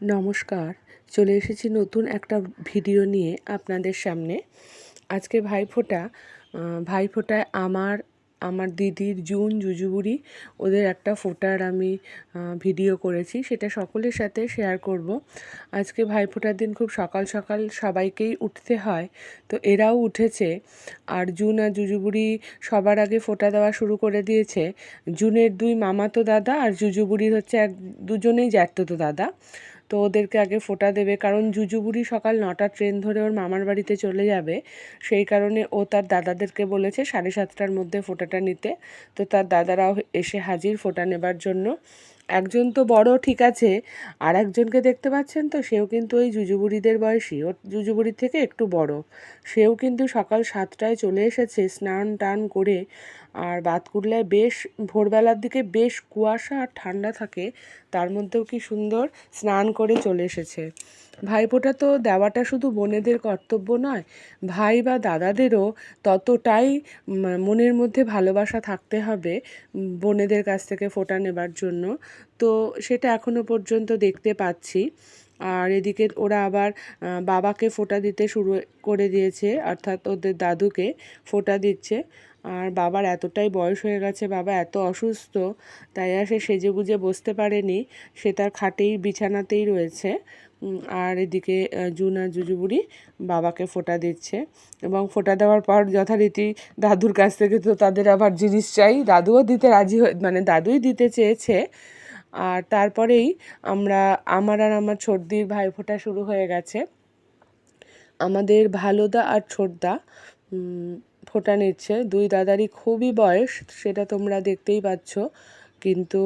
নমস্কার। চলে এসেছি নতুন একটা ভিডিও নিয়ে আপনাদের সামনে। আজকে ভাইফোঁটা ভাইফোঁটায় আমার আমার দিদির জুন, জুজুবুড়ি, ওদের একটা ফোটার আমি ভিডিও করেছি, সেটা সকলের সাথে শেয়ার করব। আজকে ভাইফোঁটার দিন খুব সকাল সকাল সবাইকেই উঠতে হয়, তো এরাও উঠেছে। আর জুন আর জুজুবুড়ি সবার আগে ফোটা দেওয়া শুরু করে দিয়েছে। জুনের দুই মামাতো দাদা আর জুজুবুড়ির হচ্ছে এক, দুজনেই জ্যাঠতো দাদা। তো ওদেরকে আগে ফোটা দেবে। কারণ জুজুবুড়ি সকাল নটা ট্রেন ধরে ওর মামার বাড়িতে চলে যাবে। সেই কারণে ও তার দাদাদেরকে বলেছে সাড়ে সাতটার মধ্যে ফোটাটা নিতে। তো তার দাদারাও এসে হাজির ফোটা নেবার জন্য। একজন তো বড়, ঠিক আছে। আর একজনকে দেখতে পাচ্ছেন তো, সেও কিন্তু ওই জুজুবুড়িদের বয়সী। ও জুজুবুড়ির থেকে একটু বড়। সেও কিন্তু সকাল সাতটায় চলে এসেছে স্নান টান করে। আর বাতকুড়লায় বেশ, ভোরবেলার দিকে বেশ কুয়াশা আর ঠান্ডা থাকে। তার মধ্যেও কি সুন্দর স্নান করে চলে এসেছে। ভাইফোঁটা তো দেওয়াটা শুধু বোনেদের কর্তব্য নয়, ভাই বা দাদাদেরও ততটাই মনের মধ্যে ভালোবাসা থাকতে হবে বোনেদের কাছ থেকে ফোটা নেবার জন্য। তো সেটা এখনও পর্যন্ত দেখতে পাচ্ছি। আর এদিকে ওরা আবার বাবাকে ফোঁটা দিতে শুরু করে দিয়েছে, অর্থাৎ ওদের দাদুকে ফোঁটা দিচ্ছে। আর বাবার এতটাই বয়স হয়ে গেছে, বাবা এত অসুস্থ, তাই আর সে সেজেগুজে বসতে পারেনি, সে তার খাটেই, বিছানাতেই রয়েছে। আর এদিকে জুন জুজুবুড়ি বাবাকে ফোঁটা দিচ্ছে। এবং ফোঁটা দেওয়ার পর যথারীতি দাদুর কাছ থেকে তো তাদের আবার জিনিস চাই, দাদুও দিতে রাজি হয়ে মানে দাদুই দিতে চেয়েছে। আর তারপরেই আমরা, আমার আর আমার ছোটদির ভাইফোঁটা শুরু হয়ে গেছে। আমাদের ভালোদা আর ছোটদা ফোঁটা নিচ্ছে। দুই দাদারই খুবই বয়স, সেটা তোমরা দেখতেই পাচ্ছ। কিন্তু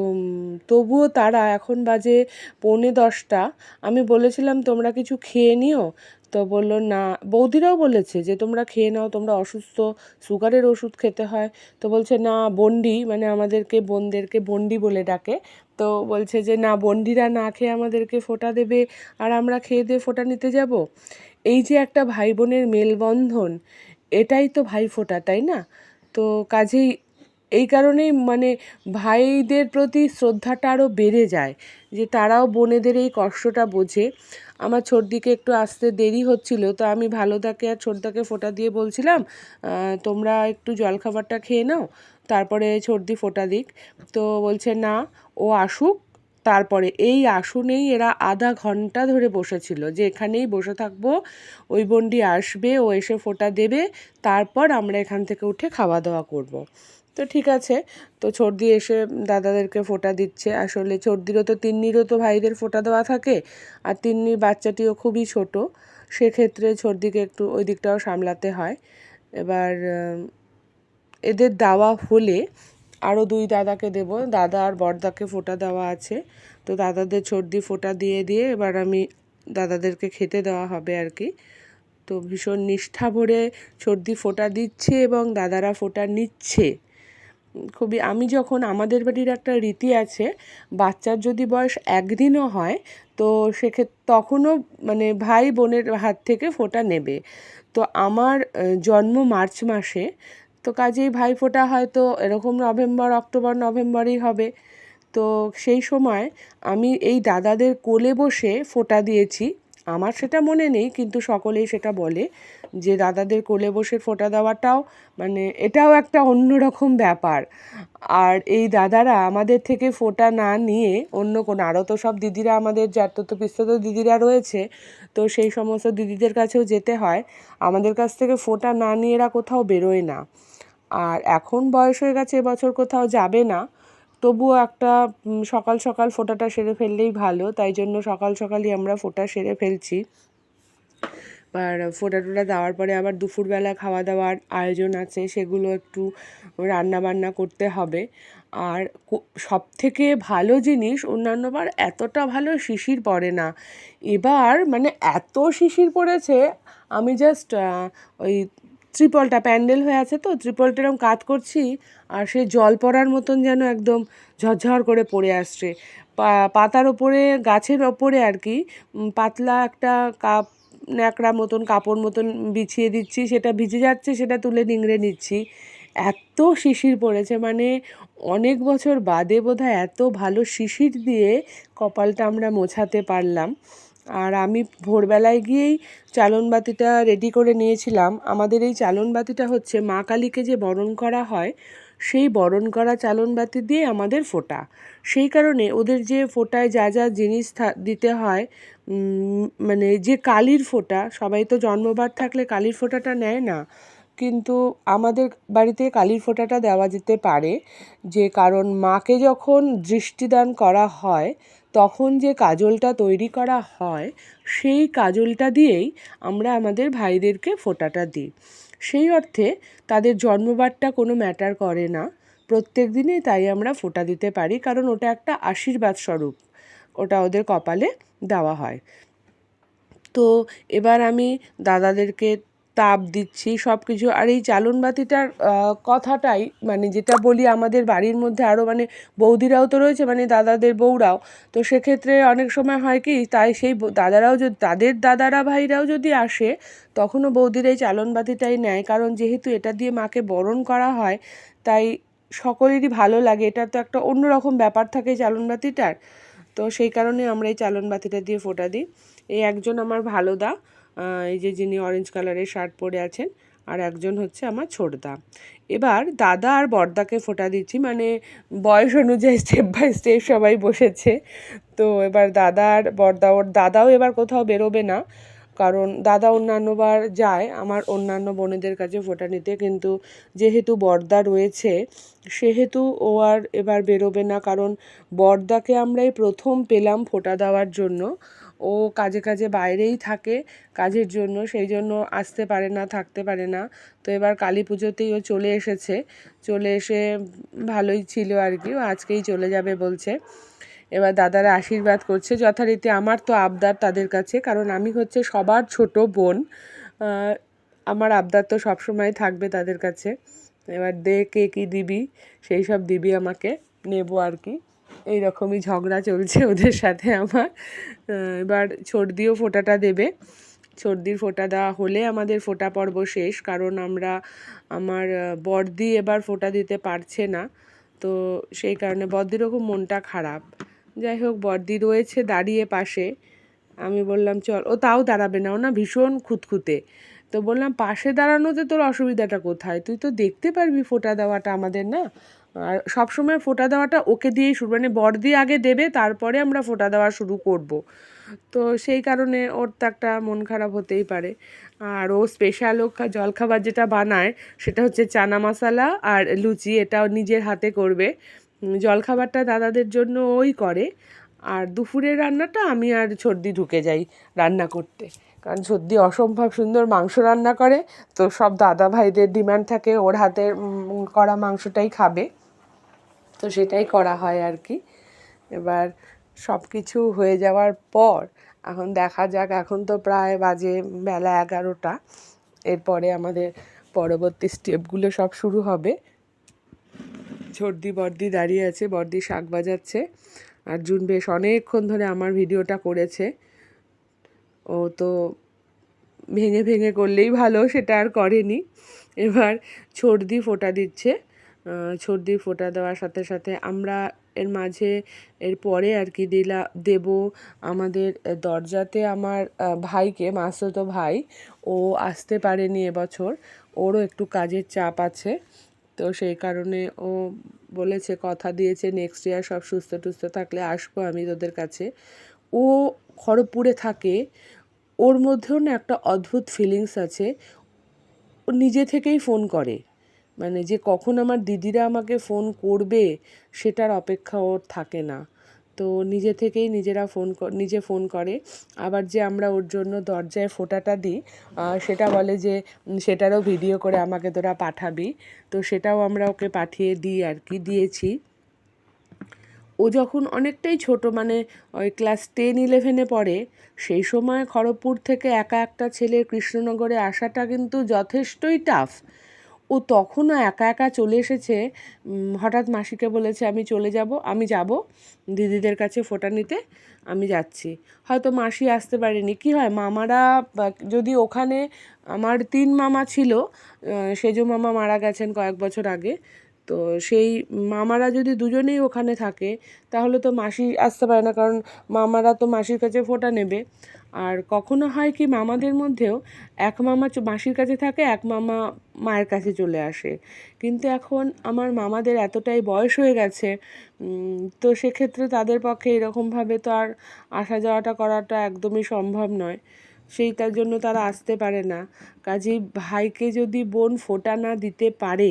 তবুও তারা এখন বাজে পৌনে দশটা। আমি বলেছিলাম, তোমরা কিছু খেয়ে নিও? তো বলল, না। বৌদিরাও বলেছে যে, তোমরা খেয়ে নাও, তোমরা অসুস্থ, সুগারের ওষুধ খেতে হয়। তো বলছে, না, বন্ডি মানে আমাদেরকে বোনদেরকে বন্ডি বলে ডাকে। তো বলছে যে, না, বন্ডিরা না খেয়ে আমাদেরকে ফোটা দেবে, আর আমরা খেয়ে দিয়ে ফোটা নিতে যাব। এই যে একটা ভাই বোনের মেলবন্ধন, এটাই তো ভাইফোঁটা তাই না? তো কাজেই এই কারণেই মানে ভাইদের প্রতি শ্রদ্ধাটা আরও বেড়ে যায়, যে তারাও বোনেদের এই কষ্টটা বোঝে। আমার ছোটদিকে একটু আসতে দেরি হচ্ছিল, তো আমি ভালোদাকে আর ছোটদাকে ফোটা দিয়ে বলছিলাম তোমরা একটু জলখাবারটা খেয়ে নাও, তারপরে ছোটদি ফোটা দিক তো বলছে, না, ও আসুক তারপরে এই আসুনেই এরা আধা ঘণ্টা ধরে বসেছিল, যে এখানেই বসে থাকব, ওই বন্ডি আসবে, ও এসে ফোটা দেবে, তারপর আমরা এখান থেকে উঠে খাওয়া দাওয়া করব। তো ঠিক আছে। তো ছর্দি এসে দাদাদেরকে ফোটা দিচ্ছে। আসলে ছর্দিরও তো, তিন্নিরও তো ভাইদের ফোঁটা দেওয়া থাকে। আর তিন্নির বাচ্চাটিও খুবই ছোট। সেক্ষেত্রে ছর্দিকে একটু ওই দিকটাও সামলাতে হয়। এবার এদের দেওয়া হলে আরও দুই দাদাকে দেব। দাদা আর বড়দাকে ফোটা দেওয়া আছে। তো দাদাদের ছর্দি ফোটা দিয়ে দিয়ে এবার আমি দাদাদেরকে খেতে দেওয়া হবে আর কি। তো ভীষণ নিষ্ঠা ভরে সর্দি ফোঁটা দিচ্ছে এবং দাদারা ফোঁটা নিচ্ছে। খুবই, আমি যখন আমাদের বাড়ির একটা রীতি আছে, বাচ্চার যদি বয়স একদিনও হয়, তো সেক্ষেত্রে তখনও মানে ভাই বোনের হাত থেকে ফোঁটা নেবে। তো আমার জন্ম মার্চ মাসে, তো কাজেই ভাই ফোঁটা হয়তো এরকম নভেম্বর, অক্টোবর, নভেম্বরেই হবে। তো সেই সময় আমি এই দাদাদের কোলে বসে ফোঁটা দিয়েছি। আমার সেটা মনে নেই, কিন্তু সকলেই সেটা বলে যে, দাদাদের কোলে বসে ফোঁটা দেওয়াটাও মানে এটাও একটা অন্যরকম ব্যাপার। আর এই দাদারা আমাদের থেকে ফোঁটা না নিয়ে অন্য কোনো আরও তো সব দিদিরা আমাদের জ্যাঠতো পিস্তত দিদিরা রয়েছে, তো সেই সমস্ত দিদিদের কাছেও যেতে হয়। আমাদের কাছ থেকে ফোঁটা না নিয়ে এরা কোথাও বেরোয় না। আর এখন বয়স হয়ে গেছে এবছর কোথাও যাবে না। তবুও একটা সকাল সকাল ফোঁটাটা সেরে ফেললেই ভালো, তাই জন্য সকাল সকালই আমরা ফোঁটা সেরে ফেলছি। আর ফোঁটা টোটা দেওয়ার পরে আবার দুপুরবেলা খাওয়া দাওয়ার আয়োজন আছে, সেগুলো একটু রান্না বান্না করতে হবে। আর সব থেকে ভালো জিনিস অন্যান্যবার এতটা ভালো শিশির পড়ে না। এবার মানে এত শিশির পড়েছে, আমি জাস্ট ওই ত্রিপলটা প্যান্ডেল হয়ে আছে তো, ত্রিপলটা এরকম কাত করছি আর সে জল পড়ার মতন যেন একদম ঝরঝর করে পড়ে আসছে। পাতার ওপরে, গাছের ওপরে আর কি পাতলা একটা কাপ, ন্যাকড়া মতন, কাপড় মতন বিছিয়ে দিচ্ছি, সেটা ভিজে যাচ্ছে, সেটা তুলে নিংড়ে নিচ্ছি। এত শিশির পড়েছে মানে অনেক বছর বাদে বোধহয় এত ভালো শিশির দিয়ে কপালটা আমরা মোছাতে পারলাম। আর আমি ভোরবেলায় গিয়েই চালনবাতিটা রেডি করে নিয়েছিলাম। আমাদের এই চালনবাতিটা হচ্ছে মা কালীকে যে বরণ করা হয়, সেই বরণ করা চালনবাতি দিয়ে আমাদের ফোটা। সেই কারণে ওদের যে ফোটায় যা যা জিনিস দিতে হয় মানে যে কালির ফোঁটা, সবাই তো জন্মবার থাকলে কালির ফোঁটাটা নেয় না, কিন্তু আমাদের বাড়িতে কালির ফোঁটাটা দেওয়া যেতে পারে। যে কারণ মাকে যখন দৃষ্টিদান করা হয় তখন যে কাজলটা তৈরি করা হয়, সেই কাজলটা দিয়েই আমরা আমাদের ভাইদেরকে ফোঁটাটা দিই। সেই অর্থে তাদের জন্মবারটা কোনো ম্যাটার করে না। প্রত্যেক দিনেই তাই আমরা ফোঁটা দিতে পারি, কারণ ওটা একটা আশীর্বাদ স্বরূপ। ওটা ওদের কপালে দেওয়া হয়। তো এবার আমি দাদাদেরকে তাপ দিচ্ছি সব কিছু আর এই চালনবাতিটার কথাটাই মানে যেটা বলি আমাদের বাড়ির মধ্যে আরও মানে বৌদিরাও তো রয়েছে মানে দাদাদের বউরাও, তো সেক্ষেত্রে অনেক সময় হয় কি, তাই সেই দাদারাও যদি, তাদের দাদারা ভাইরাও যদি আসে, তখনও বৌদির এই চালনবাতিটাই নেয়। কারণ যেহেতু এটা দিয়ে মাকে বরণ করা হয়, তাই সকলেরই ভালো লাগে। এটা তো একটা অন্যরকম ব্যাপার থাকে চালনবাতিটার তো সেই কারণে আমরা এই চালনবাতিটা দিয়ে ফোটা দিই। এই একজন আমার ভালো দা এই যে যিনি অরেঞ্জ কালারের শার্ট পরে আছেন, আর একজন হচ্ছে আমার ছোটদা। এবার দাদা আর বর্দাকে ফোটা দিচ্ছি মানে বয়স অনুযায়ী স্টেপ বাই স্টেপ সবাই বসেছে। তো এবার দাদা আর বর্দা ওর দাদাও এবার কোথাও বেরোবে না, কারণ দাদা অন্যান্যবার যায়, আমার অন্যান্য বোনেদের কাছে ফোটা নিতে, কিন্তু যেহেতু বর্দা রয়েছে, সেহেতু ও আর এবার বেরোবে না, কারণ বর্দাকে আমরাই প্রথম পেলাম ফোটা দেওয়ার জন্য। ও কাজে কাজে বাইরেই থাকে কাজের জন্য, সেই জন্য আসতে পারে না, থাকতে পারে না। তো এবার কালী পুজোতেই ও চলে এসেছে। চলে এসে ভালোই ছিল আর কি, ও আজকেই চলে যাবে বলছে। এবার দাদারা আশীর্বাদ করছে, যথারীতি আমার তো আবদার তাদের কাছে, কারণ আমি হচ্ছে সবার ছোট বোন। আমার আবদার তো সবসময় থাকবে তাদের কাছে। এবার দে কে কী দিবি, সেই সব দিবি আমাকে, নেব আর কি। এই রকমই ঝগড়া চলছে ওদের সাথে আমার। এবার সর্দিও ফোঁটাটা দেবে। সর্দির ফোঁটা দেওয়া হলে আমাদের ফোঁটা পর্ব শেষ, কারণ আমরা, আমার বর্দি এবার ফোঁটা দিতে পারছে না। তো সেই কারণে বর্দিরও খুব মনটা খারাপ। যাই হোক, বর্দি রয়েছে দাঁড়িয়ে পাশে। আমি বললাম, চল। ও তাও দাঁড়াবে না, ও না ভীষণ খুঁতখুঁতে। তো বললাম, পাশে দাঁড়ানোতে তোর অসুবিধাটা কোথায়? তুই তো দেখতে পারবি ফোঁটা দেওয়াটা আমাদের, না? আর সবসময় ফোঁটা দেওয়াটা ওকে দিয়েই শুরু মানে বর দিয়ে আগে দেবে, তারপরে আমরা ফোঁটা দেওয়া শুরু করব। তো সেই কারণে ওর তো একটা মন খারাপ হতেই পারে। আর ও স্পেশাল ও জলখাবার যেটা বানায়, সেটা হচ্ছে চানা মশালা আর লুচি এটাও নিজের হাতে করবে। জলখাবারটা দাদাদের জন্য ওই করে। আর দুপুরের রান্নাটা আমি আর সর্দি ঢুকে যাই রান্না করতে। কারণ সর্দি অসম্ভব সুন্দর মাংস রান্না করে, তো সব দাদা ভাইদের ডিমান্ড থাকে, ওর হাতের করা মাংসটাই খাবে। তো সেটাই করা হয় আর কি। এবার সব কিছু হয়ে যাওয়ার পর, এখন দেখা যাক, এখন তো প্রায় বাজে বেলা এগারোটা। এরপরে আমাদের পরবর্তী স্টেপগুলো সব শুরু হবে। ঝর্দি বর্দি দাঁড়িয়ে আছে, বর্দি শাক বাজাচ্ছে। আর জুন বেশ অনেকক্ষণ ধরে আমার ভিডিওটা করেছে। ও তো ভেঙে ভেঙে করলেই ভালো, সেটা আর করেনি। এবার ছর্দি ফোটা দিচ্ছে। সর্দির ফোঁটা দেওয়ার সাথে সাথে আমরা এর মাঝে এর পরে আর কি দিলা, দেব আমাদের দরজাতে আমার ভাইকে মাসতো ভাই। ও আসতে পারেনি এবছর, ওরও একটু কাজের চাপ আছে। তো সেই কারণে ও বলেছে, কথা দিয়েছে নেক্সট ইয়ার সব সুস্থ টুস্থ থাকলে আসব আমি তোদের কাছে। ও খড়গপুরে থাকে, ওর মধ্যেও না একটা অদ্ভুত ফিলিংস আছে। ও নিজে থেকেই ফোন করে। মানে যে কখন আমার দিদিরা আমাকে ফোন করবে সেটার অপেক্ষা ওর থাকে না। তো নিজে থেকেই নিজেরা ফোন নিজে ফোন করে। আবার যে আমরা ওর জন্য দরজায় ফোটাটা দিই সেটা বলে যে সেটারও ভিডিও করে আমাকে তোরা পাঠাবি। তো সেটাও আমরা ওকে পাঠিয়ে দিই আর কি, দিয়েছি। ও যখন অনেকটাই ছোট মানে ওই ক্লাস টেন ইলেভেনে পড়ে, সেই সময় খড়গপুর থেকে একা একটা ছেলে কৃষ্ণনগরে আসাটা কিন্তু যথেষ্টই টাফ ও তখনও একা একা চলে এসেছে হঠাৎ মাসিকে বলেছে, আমি চলে যাব, আমি যাব, দিদিদের কাছে ফোটা নিতে, আমি যাচ্ছি। হয়তো মাসি আসতে পারেনি। কি হয়, মামারা যদি ওখানে আমার তিন মামা ছিল সেজো মামা মারা গেছেন কয়েক বছর আগে তো সেই মামারা যদি দুজনেই ওখানে থাকে, তাহলে তো মাসি আসতে পারে না, কারণ মামারা তো মাসির কাছে ফোটা নেবে। আর কখনো হয় কি মামাদের মধ্যেও এক মামা মাসির কাছে থাকে, এক মামা মায়ের কাছে চলে আসে। কিন্তু এখন আমার মামাদের এতটাই বয়স হয়ে গেছে তো সেক্ষেত্রে তাদের পক্ষে এরকমভাবে তো আর আসা যাওয়াটা করাটা একদমই সম্ভব নয়। সেইটার জন্য তারা আসতে পারে না। কাজেই ভাইকে যদি বোন ফোটা না দিতে পারে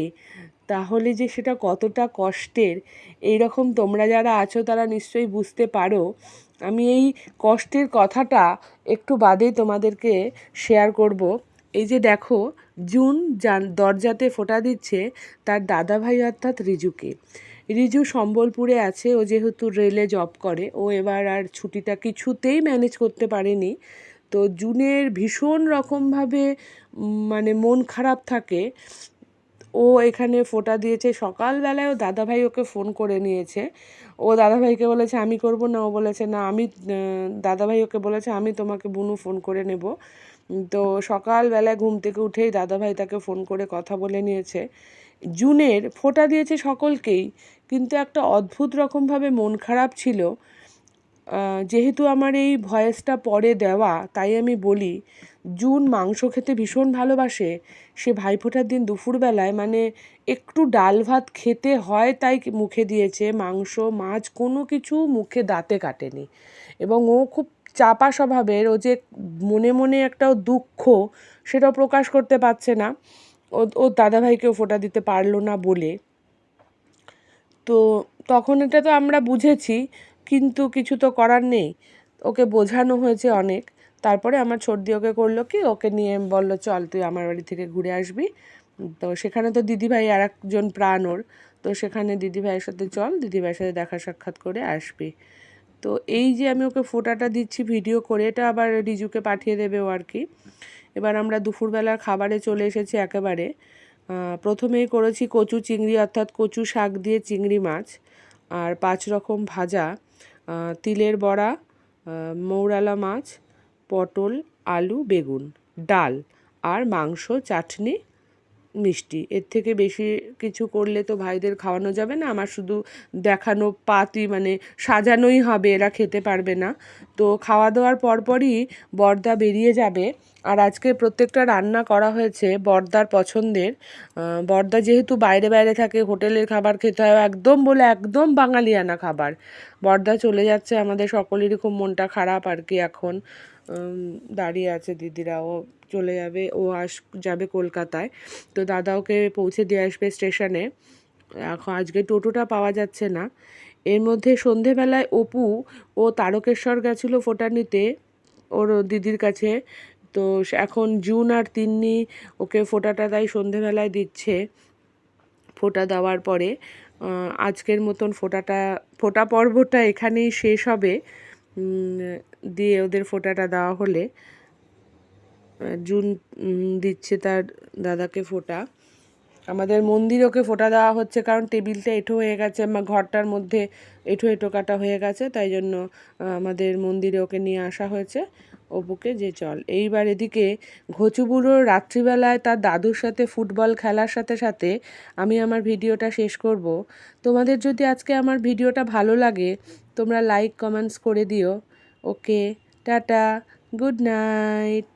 তাহলে যে সেটা কতটা কষ্টের এই রকম তোমরা যারা আছো তারা নিশ্চয়ই বুঝতে পারো। আমি এই কষ্টের কথাটা একটু বাদেই তোমাদেরকে শেয়ার করব। এই যে দেখো, জুন জান দরজাতে ফোটা দিচ্ছে তার দাদাভাই অর্থাৎ রিজুকে। রিজু সম্বলপুরে আছে, ও যেহেতু রেলে জব করে, ও এবার আর ছুটিটা কিছুতেই ম্যানেজ করতে পারেনি। তো জুনের ভীষণ রকমভাবে মানে মন খারাপ থাকে। ও এখানে ফোটা দিয়েছে। সকালবেলায় ও দাদাভাই ওকে ফোন করে নিয়েছে। ও দাদাভাইকে বলেছে, আমি করব না। ও বলেছে, না, আমি দাদাভাই ওকে বলেছে, আমি তোমাকে বুনু ফোন করে নেব। তো সকালবেলায় ঘুম থেকে উঠেই দাদাভাই তাকে ফোন করে কথা বলে নিয়েছে। জুনের ফোটা দিয়েছে সকলকেই, কিন্তু একটা অদ্ভুত রকমভাবে মন খারাপ ছিল। যেহেতু আমার এই ভয়েসটা পরে দেওয়া, তাই আমি বলি, জুন মাংস খেতে ভীষণ ভালোবাসে। সে ভাইফোঁটার দিন দুপুরবেলায় মানে একটু ডাল ভাত খেতে হয় তাই মুখে দিয়েছে। মাংস, মাছ, কোনো কিছু মুখে দাঁতে কাটেনি। এবং ও খুব চাপা স্বভাবের, ও যে মনে মনে একটা দুঃখ সেটাও প্রকাশ করতে পারছে না। ও ও দাদাভাইকেও ফোঁটা দিতে পারল না বলে। তো তখন এটা তো আমরা বুঝেছি কিন্তু কিছু তো করার নেই। ওকে বোঝানো হয়েছে অনেক। তারপরে আমার সর্দি ওকে করল কি, ওকে নিয়ে বলল, চল, তুই আমার বাড়ি থেকে ঘুরে আসবি। তো সেখানে তো দিদিভাই আর একজন প্রাণ ওর। তো সেখানে দিদিভাইয়ের সাথে চল, দিদিভাইয়ের সাথে দেখা সাক্ষাৎ করে আসবি। তো এই যে আমি ওকে ফোটাটা দিচ্ছি ভিডিও করে, এটা আবার রিজুকে পাঠিয়ে দেবে ও আর কি। এবার আমরা দুপুরবেলার খাবারে চলে এসেছি একেবারে। প্রথমেই করেছি কচু চিংড়ি, অর্থাৎ কচু শাক দিয়ে চিংড়ি মাছ। আর পাঁচ রকম ভাজা তিলের বড়া মৌরালা মাছ, পটল, আলু, বেগুন, ডাল আর মাংস, চাটনি মিষ্টি। এর থেকে বেশি কিছু করলে তো ভাইদের খাওয়ানো যাবে না। আমার শুধু দেখানো পাতি মানে সাজানোই হবে, এরা খেতে পারবে না। তো খাওয়া দাওয়ার পরপরই বর্দা বেরিয়ে যাবে। আর আজকে প্রত্যেকটা রান্না করা হয়েছে বর্দার পছন্দের। বর্দা যেহেতু বাইরে বাইরে থাকে, হোটেলের খাবার খেতে হয় একদম বলে একদম বাঙালিয়ানা খাবার। বর্দা চলে যাচ্ছে, আমাদের সকলেরই খুব মনটা খারাপ আর কি এখন। দাঁড়িয়ে আছে দিদিরা। ও চলে যাবে, ও আস, যাবে কলকাতায়। তো দাদা ওকে পৌঁছে দিয়ে আসবে স্টেশনে। এখন আজকে টোটোটা পাওয়া যাচ্ছে না। এর মধ্যে সন্ধেবেলায় অপু ও তারকেশ্বর গেছিল ফোটা নিতে, ওর দিদির কাছে। তো এখন জুন আর তিন্নি ওকে ফোটাটা তাই সন্ধেবেলায় দিচ্ছে, ফোঁটা দেওয়ার পরে। আজকের মতন ফোঁটাটা, ফোঁটা পর্বটা এখানেই শেষ হবে। দিয়ে ওদের ফোঁটাটা দেওয়া হলে জুন দিচ্ছে তার দাদাকে ফোঁটা। আমাদের মন্দির ওকে ফোঁটা দেওয়া হচ্ছে কারণ টেবিলটা এঁঠো হয়ে গেছে আমার ঘরটার মধ্যে এঁঠো এঁঠো কাটা হয়ে গেছে, তাই জন্য আমাদের মন্দিরে ওকে নিয়ে আসা হয়েছে। অপুকে যে চল। এইবার এদিকে ঘচুবুড়ো রাত্রিবেলায় তার দাদুর সাথে ফুটবল খেলার সাথে সাথে আমি আমার ভিডিওটা শেষ করব। তোমাদের যদি আজকে আমার ভিডিওটা ভালো লাগে তোমরা লাইক কমেন্টস করে দিও। ওকে টাটা গুড নাইট